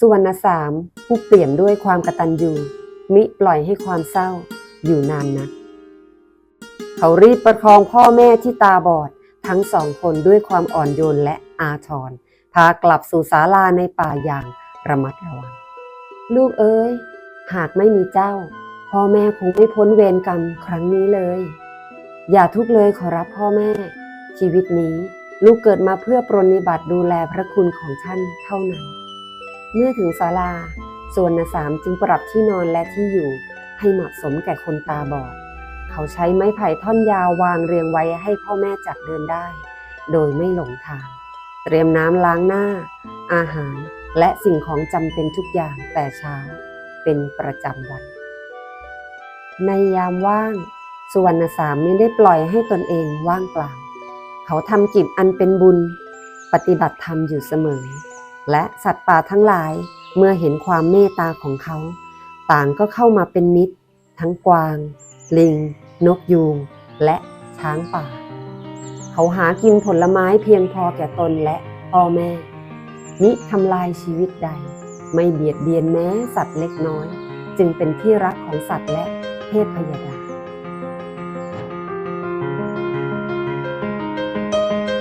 สุวรรณสามผู้เปลี่ยนด้วยความกระตัญญูมิปล่อยให้ความเศร้าอยู่นานนักเขารีบประคองพ่อแม่ที่ตาบอดทั้งสองคนด้วยความอ่อนโยนและอาทรพากลับสู่ศาลาในป่าอย่างระมัดระวัง ลูกเอ้ย หากไม่มีเจ้า พ่อแม่คงไม่พ้นเวรกรรมครั้งนี้เลย อย่าทุกข์เลยขอรับพ่อแม่ ชีวิตนี้ลูกเกิดมาเพื่อปรนนิบัติดูแลพระคุณของท่านเท่านั้น เมื่อถึงศาลา ส่วนนสามจึงปรับที่นอนและที่อยู่ ให้เหมาะสมแก่คนตาบอด เขาใช้ไม้ไผ่ท่อนยาววางเรียงไว้ให้พ่อแม่จับเดินได้ โดยไม่หลงทาง เตรียมน้ำล้างหน้า อาหารและสิ่งของจำเป็นทุกอย่างแต่เช้า เป็นประจำวัน ในยามว่าง สุวรรณสามไม่ได้ปล่อยให้ตนเองว่างเปล่า เขาทำกิจอันเป็นบุญ ปฏิบัติธรรมอยู่เสมอ และสัตว์ป่าทั้งหลายเมื่อเห็นความเมตตาของเขา ต่างก็เข้ามาเป็นมิตร ทั้งกวาง ลิง นกยูงและช้างป่า เขาหากินผลไม้เพียงพอแก่ตนและพ่อแม่มิทำลายชีวิตใด ไม่เบียดเบียนแม้สัตว์เล็กน้อย จึงเป็นที่รักของสัตว์และเทพพยดา